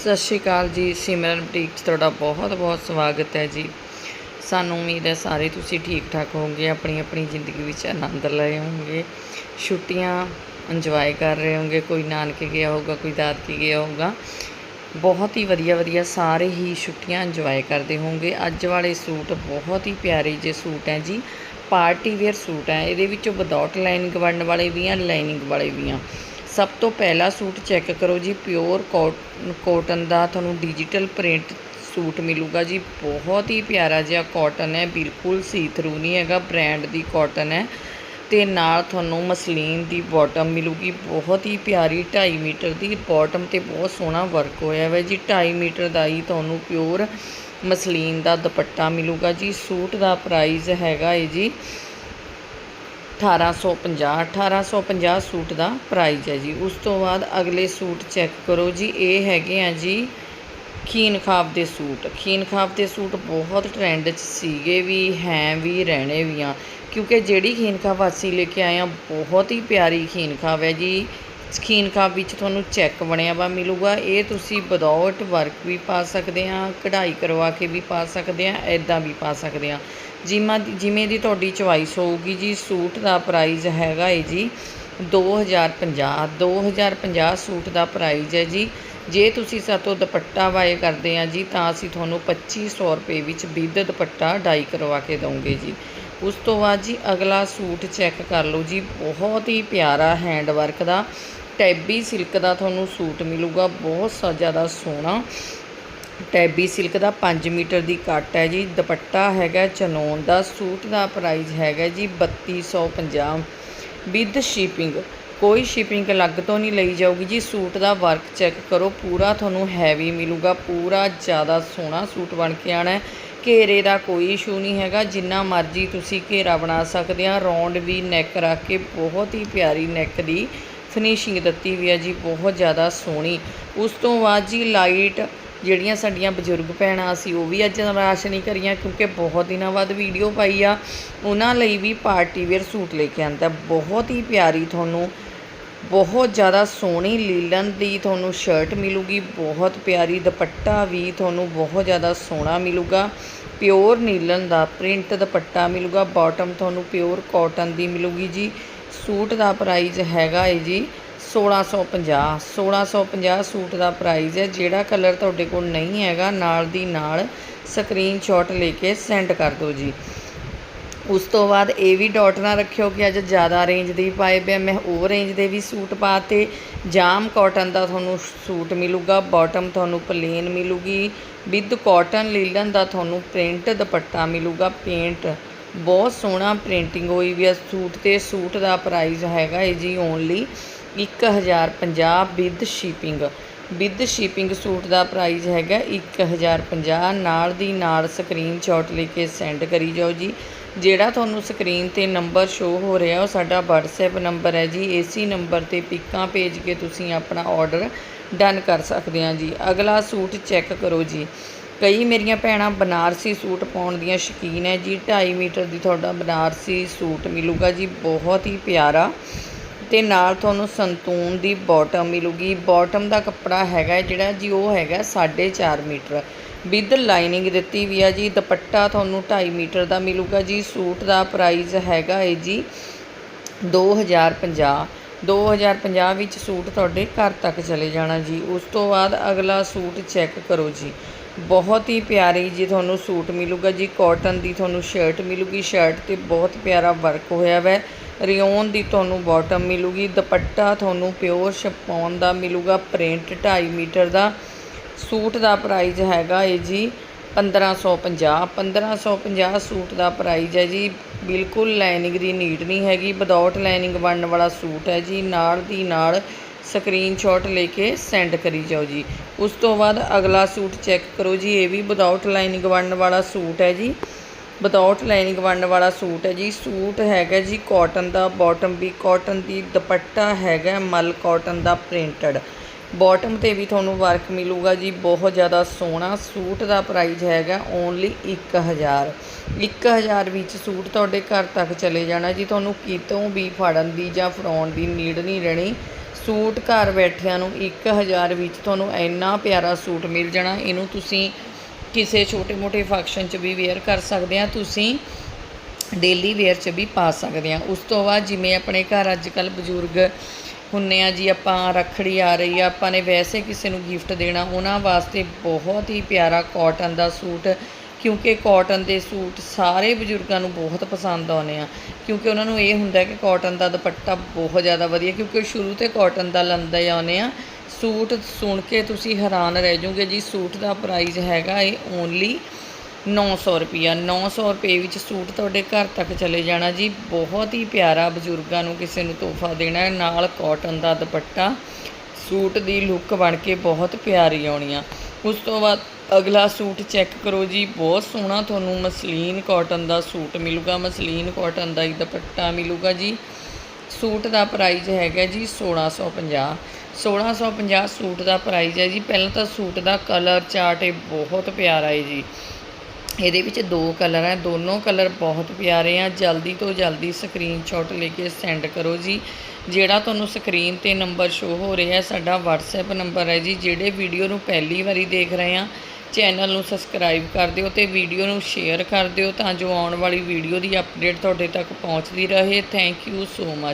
ਸਤਿ ਸ਼੍ਰੀ ਅਕਾਲ ਜੀ, ਸਿਮਰਨ ਬੁਟੀਕ 'ਚ ਤੁਹਾਡਾ ਬਹੁਤ ਬਹੁਤ ਸਵਾਗਤ ਹੈ ਜੀ। ਸਾਨੂੰ ਉਮੀਦ ਹੈ ਸਾਰੇ ਤੁਸੀਂ ਠੀਕ ਠਾਕ ਹੋਵੋਗੇ, ਆਪਣੀ ਆਪਣੀ ਜ਼ਿੰਦਗੀ ਵਿੱਚ ਆਨੰਦ ਲਏ ਹੋਵੋਗੇ, ਛੁੱਟੀਆਂ ਇੰਜੋਏ ਕਰ ਰਹੇ ਹੋਵੋਗੇ, ਕੋਈ ਨਾਨਕੇ ਗਿਆ ਹੋਊਗਾ, ਕੋਈ ਦਾਦਕੇ ਗਿਆ ਹੋਊਗਾ। ਬਹੁਤ ਹੀ ਵਧੀਆ ਵਧੀਆ ਸਾਰੇ ਹੀ ਛੁੱਟੀਆਂ ਇੰਜੋਏ ਕਰਦੇ ਹੋਵੋਗੇ। ਅੱਜ ਵਾਲੇ ਸੂਟ ਬਹੁਤ ਹੀ ਪਿਆਰੇ ਜਿਹੇ ਸੂਟ ਹੈ ਜੀ, ਪਾਰਟੀ ਵੇਅਰ ਸੂਟ ਹੈ। ਇਹਦੇ ਵਿੱਚੋਂ ਵਿਦਆਊਟ ਲਾਈਨਿੰਗ ਬਣਨ ਵਾਲੇ ਵੀ ਆ ਲਾਈਨਿੰਗ ਵਾਲੇ ਵੀ ਆ। ਸਭ ਤੋਂ ਪਹਿਲਾ ਸੂਟ ਚੈੱਕ ਕਰੋ ਜੀ ਪਿਓਰ ਕੋਟਨ ਦਾ ਤੁਹਾਨੂੰ ਡਿਜੀਟਲ ਪ੍ਰਿੰਟ ਸੂਟ ਮਿਲੂਗਾ ਜੀ। ਬਹੁਤ ਹੀ ਪਿਆਰਾ ਜਿਹਾ ਕਾਟਨ ਹੈ, ਬਿਲਕੁਲ ਸੀ ਥਰੂ ਨਹੀਂ ਹੈਗਾ ਬ੍ਰਾਂਡ ਦੀ ਕਾਟਨ ਹੈ। ਤੇ ਨਾਲ ਤੁਹਾਨੂੰ ਮਸਲੀਨ ਦੀ ਬਾਟਮ ਮਿਲੂਗੀ, ਬਹੁਤ ਹੀ ਪਿਆਰੀ 2.5 ਮੀਟਰ ਦੀ ਬਾਟਮ ਤੇ ਬਹੁਤ ਸੋਹਣਾ ਵਰਕ ਹੋਇਆ ਹੈ ਜੀ। 2.5 ਮੀਟਰ ਦਾ ਹੀ ਤੁਹਾਨੂੰ ਪਿਓਰ ਮਸਲੀਨ ਦਾ ਦੁਪੱਟਾ ਮਿਲੂਗਾ ਜੀ। ਸੂਟ ਦਾ ਪ੍ਰਾਈਸ ਹੈਗਾ ਹੈ ਜੀ 1850 1850 ਸੂਟ ਦਾ ਪ੍ਰਾਈਜ਼ ਹੈ ਜੀ। ਉਸ ਤੋਂ ਬਾਅਦ ਅਗਲੇ ਸੂਟ ਚੈੱਕ ਕਰੋ ਜੀ। ਇਹ ਹੈਗੇ ਆ ਜੀ ਖੀਨ ਖਾਬ ਦੇ ਸੂਟ। ਖੀਨ ਖਾਬ ਦੇ ਸੂਟ ਬਹੁਤ ਟ੍ਰੈਂਡ 'ਚ ਸੀਗੇ ਵੀ, ਹੈ ਵੀ, ਰਹਿਣੇ ਵੀ ਆ। ਕਿਉਂਕਿ ਜਿਹੜੀ ਖੀਨ ਖਾਬ ਅਸੀਂ ਲੈ ਕੇ ਆਏ ਆ, ਬਹੁਤ ਹੀ ਪਿਆਰੀ ਖੀਨ ਖਾਬ ਹੈ ਜੀ। ਖੀਨ ਖਾਬ ਵਿੱਚ ਤੁਹਾਨੂੰ ਚੈੱਕ ਬਣਿਆ ਵਾ ਮਿਲੂਗਾ। ਇਹ ਤੁਸੀਂ ਵਿਦਆਊਟ ਵਰਕ ਵੀ ਪਾ ਸਕਦੇ ਆ, ਕਢਾਈ ਕਰਵਾ ਕੇ ਵੀ ਪਾ ਸਕਦੇ ਆ ਐਦਾਂ ਵੀ ਪਾ ਸਕਦੇ ਆ। ਜਿਮਾ ਜਿਵੇਂ ਦੀ ਤੁਹਾਡੀ ਚੁਆਇਸ ਹੋਊਗੀ ਜੀ, ਸੂਟ ਦਾ ਪ੍ਰਾਈਜ਼ ਹੈਗਾ ਏ ਜੀ 2050 2050 ਸੂਟ ਦਾ ਪ੍ਰਾਈਜ਼ ਹੈ ਜੀ। ਜੇ ਤੁਸੀਂ ਸਾਤੋਂ ਦੁਪੱਟਾ ਬਾਏ ਕਰਦੇ ਆ ਜੀ, ਤਾਂ ਅਸੀਂ ਤੁਹਾਨੂੰ 2500 ਰੁਪਏ ਵਿੱਚ ਵਿਦ ਦੁਪੱਟਾ ਡਾਈ ਕਰਵਾ ਕੇ ਦਵਾਂਗੇ ਜੀ। ਉਸ ਤੋਂ ਬਾਅਦ ਜੀ ਅਗਲਾ ਸੂਟ ਚੈੱਕ ਕਰ ਲਓ ਜੀ, ਬਹੁਤ ਹੀ ਪਿਆਰਾ ਹੈਂਡ ਵਰਕ ਦਾ, ਟੈਬੀ ਸਿਲਕ ਦਾ ਤੁਹਾਨੂੰ ਸੂਟ ਮਿਲੂਗਾ, ਬਹੁਤ ਸਾ ਜ਼ਿਆਦਾ ਸੋਹਣਾ। ਟੈਬੀ ਸਿਲਕ ਦਾ 5 ਮੀਟਰ ਦੀ ਕੱਟ ਹੈ ਜੀ। ਦੁਪੱਟਾ ਹੈਗਾ ਚਨੋਨ ਦਾ, ਸੂਟ ਦਾ ਪ੍ਰਾਈਸ ਹੈਗਾ ਜੀ 3250 ਵਿਦ ਸ਼ਿਪਿੰਗ ਕੋਈ ਸ਼ਿਪਿੰਗ ਅਲੱਗ ਤੋਂ ਨਹੀਂ ਲਈ ਜਾਊਗੀ ਜੀ। ਸੂਟ ਦਾ ਵਰਕ ਚੈੱਕ ਕਰੋ, ਪੂਰਾ ਤੁਹਾਨੂੰ ਹੈਵੀ ਮਿਲੂਗਾ, ਪੂਰਾ ਜ਼ਿਆਦਾ ਸੋਹਣਾ ਸੂਟ ਬਣ ਕੇ ਆਣਾ ਹੈ। ਘੇਰੇ ਦਾ ਕੋਈ ਇਸ਼ੂ ਨਹੀਂ ਹੈਗਾ, ਜਿੰਨਾ ਮਰਜ਼ੀ ਤੁਸੀਂ ਘੇਰਾ ਬਣਾ ਸਕਦੇ ਆ ਰੌਂਡ ਵੀ ਨੈਕ ਰੱਖ ਕੇ, ਬਹੁਤ ਹੀ ਪਿਆਰੀ ਨੈਕ ਦੀ ਫਿਨਿਸ਼ਿੰਗ ਦਿੱਤੀ ਵੀ ਹੈ ਜੀ, ਬਹੁਤ ਜ਼ਿਆਦਾ ਸੋਹਣੀ। ਉਸ ਤੋਂ ਬਾਅਦ ਜੀ ਲਾਈਟ ਜਿਹੜੀਆਂ ਸਾਡੀਆਂ ਬਜ਼ੁਰਗ ਭੈਣਾਂ, ਅਸੀਂ ਉਹ ਵੀ ਅੱਜ ਨਿਰਾਸ਼ ਨਹੀਂ ਕਰੀਆਂ ਕਿਉਂਕਿ ਬਹੁਤ ਦਿਨਾਂ ਬਾਅਦ ਵੀਡੀਓ ਪਾਈ ਆ। ਉਹਨਾਂ ਲਈ ਵੀ ਪਾਰਟੀ ਵੇਅਰ ਸੂਟ ਲੈ ਕੇ ਆਂਦਾ। ਬਹੁਤ ਹੀ ਪਿਆਰੀ ਤੁਹਾਨੂੰ, ਬਹੁਤ ਜ਼ਿਆਦਾ ਸੋਹਣੀ ਲੀਲਨ ਦੀ ਤੁਹਾਨੂੰ ਸ਼ਰਟ ਮਿਲੂਗੀ। ਬਹੁਤ ਪਿਆਰੀ ਦੁਪੱਟਾ ਵੀ ਤੁਹਾਨੂੰ ਬਹੁਤ ਜ਼ਿਆਦਾ ਸੋਹਣਾ ਮਿਲੂਗਾ। ਪਿਓਰ ਨੀਲਨ ਦਾ ਪ੍ਰਿੰਟ ਦੁਪੱਟਾ ਮਿਲੂਗਾ। ਬਾਟਮ ਤੁਹਾਨੂੰ ਪਿਓਰ ਕਾਟਨ ਦੀ ਮਿਲੂਗੀ ਜੀ। ਸੂਟ ਦਾ ਪ੍ਰਾਈਸ ਹੈਗਾ ਏ ਜੀ 1650 1650 ਸੂਟ ਦਾ ਪ੍ਰਾਈਸ ਹੈ, ਜਿਹੜਾ ਕਲਰ ਤੁਹਾਡੇ ਕੋਲ ਨਹੀਂ ਹੈਗਾ, ਨਾਲ ਦੀ ਨਾਲ ਸਕਰੀਨਸ਼ਾਟ ਲੈ ਕੇ ਸੈਂਡ ਕਰ ਦਿਓ ਜੀ। ਉਸ ਤੋਂ ਬਾਅਦ ਇਹ ਵੀ ਡਾਟ ਨਾ ਰੱਖਿਓ ਕਿ ਅੱਜ ਜ਼ਿਆਦਾ ਰੇਂਜ ਦੇ ਪਾਏ ਪਿਆ ਮੈਂ ਉਹ ਰੇਂਜ ਦੇ ਵੀ ਸੂਟ ਪਾਤੇ। ਜਾਮ ਕਾਟਨ ਦਾ ਤੁਹਾਨੂੰ ਸੂਟ ਮਿਲੂਗਾ ਬਾਟਮ ਤੁਹਾਨੂੰ ਪਲੇਨ ਮਿਲੂਗੀ। ਵਿਦ ਕਾਟਨ ਲੀਲਨ ਦਾ ਤੁਹਾਨੂੰ ਪ੍ਰਿੰਟ ਦੁਪੱਟਾ ਮਿਲੂਗਾ ਪੇਂਟ ਬਹੁਤ ਸੋਹਣਾ ਪ੍ਰਿੰਟਿੰਗ ਹੋਈ ਵੀ ਆ ਸੂਟ ਤੇ। ਸੂਟ ਦਾ ਪ੍ਰਾਈਸ ਹੈਗਾ ਹੈ ਜੀ only 1050 with shipping. With shipping suit the price ਹੈਗਾ 1050 ਨਾਲ ਦੀ ਨਾਲ ਸਕਰੀਨਸ਼ਾਟ ਲੈ ਕੇ ਸੈਂਡ ਕਰੀ ਜਾਓ ਜੀ। ਜਿਹੜਾ ਤੁਹਾਨੂੰ ਸਕਰੀਨ ਤੇ ਨੰਬਰ ਸ਼ੋ ਹੋ ਰਿਹਾ, ਉਹ ਸਾਡਾ WhatsApp ਨੰਬਰ ਹੈ ਜੀ। ਇਸੇ ਨੰਬਰ ਤੇ ਪਿਕਾਂ ਭੇਜ ਕੇ ਤੁਸੀਂ ਆਪਣਾ ਆਰਡਰ ਡਨ ਕਰ ਸਕਦੇ ਆ ਜੀ। ਅਗਲਾ ਸੂਟ ਚੈੱਕ ਕਰੋ ਜੀ। ਕਈ ਮੇਰੀਆਂ ਭੈਣਾਂ ਬਨਾਰਸੀ ਸੂਟ ਪਾਉਣ ਦੀਆਂ ਸ਼ੌਕੀਨ ਹੈ ਜੀ। 2.5 ਮੀਟਰ ਦੀ ਤੁਹਾਡਾ ਬਨਾਰਸੀ ਸੂਟ ਮਿਲੂਗਾ ਜੀ। ਬਹੁਤ ਹੀ ਪਿਆਰਾ। ਤੇ ਨਾਲ ਤੁਹਾਨੂੰ ਸੰਤੂਨ ਦੀ ਬਾਟਮ ਮਿਲੂਗੀ। ਬਾਟਮ ਦਾ ਕੱਪੜਾ ਹੈਗਾ ਜਿਹੜਾ ਜੀ, ਉਹ ਹੈਗਾ 4.5 ਮੀਟਰ। ਵਿਦ ਲਾਈਨਿੰਗ ਦਿੱਤੀ ਵੀ ਆ ਜੀ, ਦੁਪੱਟਾ ਤੁਹਾਨੂੰ 2.5 ਮੀਟਰ ਦਾ ਮਿਲੂਗਾ ਜੀ। ਸੂਟ ਦਾ ਪ੍ਰਾਈਸ ਹੈਗਾ ਏ ਜੀ 2050 2050 ਵਿੱਚ ਸੂਟ ਤੁਹਾਡੇ ਘਰ ਤੱਕ ਚਲੇ ਜਾਣਾ ਜੀ। ਉਸ ਤੋਂ ਬਾਅਦ ਅਗਲਾ ਸੂਟ ਚੈੱਕ ਕਰੋ ਜੀ। ਬਹੁਤ ਹੀ ਪਿਆਰੀ ਜੀ ਤੁਹਾਨੂੰ ਸੂਟ ਮਿਲੂਗਾ ਜੀ। ਕਾਟਨ ਦੀ ਤੁਹਾਨੂੰ ਸ਼ਰਟ ਮਿਲੂਗੀ। ਸ਼ਰਟ ਤੇ ਬਹੁਤ ਪਿਆਰਾ ਵਰਕ ਹੋਇਆ ਵੈ। ਰਿਓਨ ਦੀ ਤੁਹਾਨੂੰ ਬਾਟਮ ਮਿਲੂਗੀ, ਦੁਪੱਟਾ ਤੁਹਾਨੂੰ ਪਿਓਰ ਸ਼ਪੌਨ ਦਾ ਮਿਲੂਗਾ ਪ੍ਰਿੰਟ 2.5 ਮੀਟਰ ਦਾ। ਸੂਟ ਦਾ ਪ੍ਰਾਈਸ ਹੈਗਾ ਏ ਜੀ 1550 1550 ਸੂਟ ਦਾ ਪ੍ਰਾਈਸ ਹੈ ਜੀ। ਬਿਲਕੁਲ ਲਾਈਨਿੰਗ ਦੀ ਨੀਡ ਨਹੀਂ ਹੈਗੀ ਵਿਦਆਊਟ ਲਾਈਨਿੰਗ ਬਣਨ ਵਾਲਾ ਸੂਟ ਹੈ ਜੀ। ਨਾਲ ਦੀ ਨਾਲ ਸਕਰੀਨਸ਼ਾਟ ਲੈ ਕੇ ਸੈਂਡ ਕਰੀ ਜਾਓ ਜੀ। ਉਸ ਤੋਂ ਬਾਅਦ ਅਗਲਾ ਸੂਟ ਚੈੱਕ ਕਰੋ ਜੀ, ਇਹ ਵੀ ਵਿਦਆਊਟ ਲਾਈਨਿੰਗ ਬਣਨ ਵਾਲਾ ਸੂਟ ਹੈ ਜੀ। ਵਿਦਆਊਟ ਲਾਈਨਿੰਗ ਬਣਨ ਵਾਲਾ ਸੂਟ ਹੈ ਜੀ ਸੂਟ ਹੈਗਾ ਜੀ ਕਾਟਨ ਦਾ ਬਾਟਮ ਵੀ ਕਾਟਨ ਦੀ ਦੁਪੱਟਾ ਹੈਗਾ ਮਲ ਕਾਟਨ ਦਾ ਪ੍ਰਿੰਟਡ ਬਾਟਮ ਤੇ ਵੀ ਤੁਹਾਨੂੰ ਵਰਕ ਮਿਲੂਗਾ ਜੀ ਬਹੁਤ ਜ਼ਿਆਦਾ ਸੋਹਣਾ ਸੂਟ ਦਾ ਪ੍ਰਾਈਸ ਹੈਗਾ ਓਨਲੀ 1000 1000 ਵਿੱਚ ਸੂਟ ਤੁਹਾਡੇ ਘਰ ਤੱਕ ਚਲੇ ਜਾਣਾ ਜੀ ਤੁਹਾਨੂੰ ਕਿਤੋਂ ਵੀ ਫੜਨ ਦੀ ਜਾਂ ਫੜਾਉਣ ਦੀ ਨੀਡ ਨਹੀਂ ਰਹਿਣੀ ਸੂਟ ਘਰ ਬੈਠਿਆਂ ਨੂੰ 1000 ਵਿੱਚ ਤੁਹਾਨੂੰ ਇੰਨਾ ਪਿਆਰਾ ਸੂਟ ਮਿਲ ਜਾਣਾ ਇਹਨੂੰ ਤੁਸੀਂ ਕਿਸੇ ਛੋਟੇ-ਮੋਟੇ ਫੰਕਸ਼ਨ 'ਚ ਵੀ ਵੇਅਰ ਕਰ ਸਕਦੇ ਆ ਤੁਸੀਂ ਡੇਲੀ ਵੇਅਰ 'ਚ ਵੀ ਪਾ ਸਕਦੇ ਆ ਉਸ ਤੋਂ ਬਾਅਦ ਜਿਵੇਂ ਆਪਣੇ ਘਰ ਅੱਜ ਕੱਲ ਬਜ਼ੁਰਗ ਹੁੰਨੇ ਆ ਜੀ, ਆਪਾਂ ਰੱਖੜੀ ਆ ਰਹੀ ਆ, ਆਪਾਂ ਨੇ ਵੈਸੇ ਕਿਸੇ ਨੂੰ ਗਿਫਟ ਦੇਣਾ, ਉਹਨਾਂ ਵਾਸਤੇ ਬਹੁਤ ਹੀ ਪਿਆਰਾ ਕਾਟਨ ਦਾ ਸੂਟ, ਕਿਉਂਕਿ ਕਾਟਨ ਦੇ ਸੂਟ ਸਾਰੇ ਬਜ਼ੁਰਗਾਂ ਨੂੰ ਬਹੁਤ ਪਸੰਦ ਆਉਂਦੇ ਆ। ਕਿਉਂਕਿ ਉਹਨਾਂ ਨੂੰ ਇਹ ਹੁੰਦਾ ਕਿ ਕਾਟਨ ਦਾ ਦੁਪੱਟਾ ਬਹੁਤ ਜ਼ਿਆਦਾ ਵਧੀਆ, ਕਿਉਂਕਿ ਉਹ ਸ਼ੁਰੂ ਤੇ ਕਾਟਨ ਦਾ ਲੰਦਾ ਆਉਂਦੇ ਆ। ਸੂਟ ਸੁਣ ਕੇ ਤੁਸੀਂ ਹੈਰਾਨ ਰਹਿ ਜਾਓਗੇ। ਜੀ, ਸੂਟ ਦਾ ਪ੍ਰਾਈਸ ਹੈਗਾ ਏ ਓਨਲੀ 900 ਰੁਪਿਆ 900 ਰੁਪਏ ਵਿੱਚ ਸੂਟ ਤੁਹਾਡੇ ਘਰ ਤੱਕ ਚਲੇ ਜਾਣਾ ਜੀ। ਬਹੁਤ ਹੀ ਪਿਆਰਾ ਬਜ਼ੁਰਗਾਂ ਨੂੰ ਕਿਸੇ ਨੂੰ ਤੋਹਫਾ ਦੇਣਾ ਨਾਲ ਕਾਟਨ ਦਾ ਦੁਪੱਟਾ। ਸੂਟ ਦੀ ਲੁੱਕ ਬਣ ਕੇ ਬਹੁਤ ਪਿਆਰੀ ਆਉਣੀ ਆ। ਉਸ ਤੋਂ ਬਾਅਦ ਅਗਲਾ ਸੂਟ ਚੈੱਕ ਕਰੋ ਜੀ। ਬਹੁਤ ਸੋਹਣਾ ਤੁਹਾਨੂੰ ਮਸਲੀਨ ਕਾਟਨ ਦਾ ਸੂਟ ਮਿਲੂਗਾ। ਮਸਲੀਨ ਕਾਟਨ ਦਾ ਹੀ ਦੁਪੱਟਾ ਮਿਲੂਗਾ ਜੀ। ਸੂਟ ਦਾ ਪ੍ਰਾਈਸ ਹੈਗਾ ਜੀ 1650 1650 ਸੂਟ ਦਾ ਪ੍ਰਾਈਸ ਹੈ ਜੀ। ਪਹਿਲਾਂ ਤਾਂ ਸੂਟ ਦਾ ਕਲਰ ਚਾਰਟ ਇਹ ਬਹੁਤ ਪਿਆਰਾ ਹੈ ਜੀ। ਇਹਦੇ ਵਿੱਚ ਦੋ ਕਲਰ ਹੈ, ਦੋਨੋਂ ਕਲਰ ਬਹੁਤ ਪਿਆਰੇ ਆ। ਜਲਦੀ ਤੋਂ ਜਲਦੀ ਸਕਰੀਨਸ਼ਾਟ ਲੈ ਕੇ ਸੈਂਡ ਕਰੋ ਜੀ। ਜਿਹੜਾ ਤੁਹਾਨੂੰ ਸਕਰੀਨ ਤੇ ਨੰਬਰ ਸ਼ੋ ਹੋ ਰਿਹਾ ਹੈ, ਸਾਡਾ WhatsApp ਨੰਬਰ ਹੈ ਜੀ। ਜਿਹੜੇ ਵੀਡੀਓ ਨੂੰ ਪਹਿਲੀ ਵਾਰੀ ਦੇਖ ਰਹੇ ਆ ਚੈਨਲ ਨੂੰ ਸਬਸਕ੍ਰਾਈਬ ਕਰ ਦਿਓ ਤੇ ਵੀਡੀਓ ਨੂੰ ਸ਼ੇਅਰ ਕਰ ਦਿਓ ਤਾਂ ਜੋ ਆਉਣ ਵਾਲੀ ਵੀਡੀਓ ਦੀ ਅਪਡੇਟ ਤੁਹਾਡੇ ਤੱਕ ਪਹੁੰਚਦੀ ਰਹੇ। Thank you so much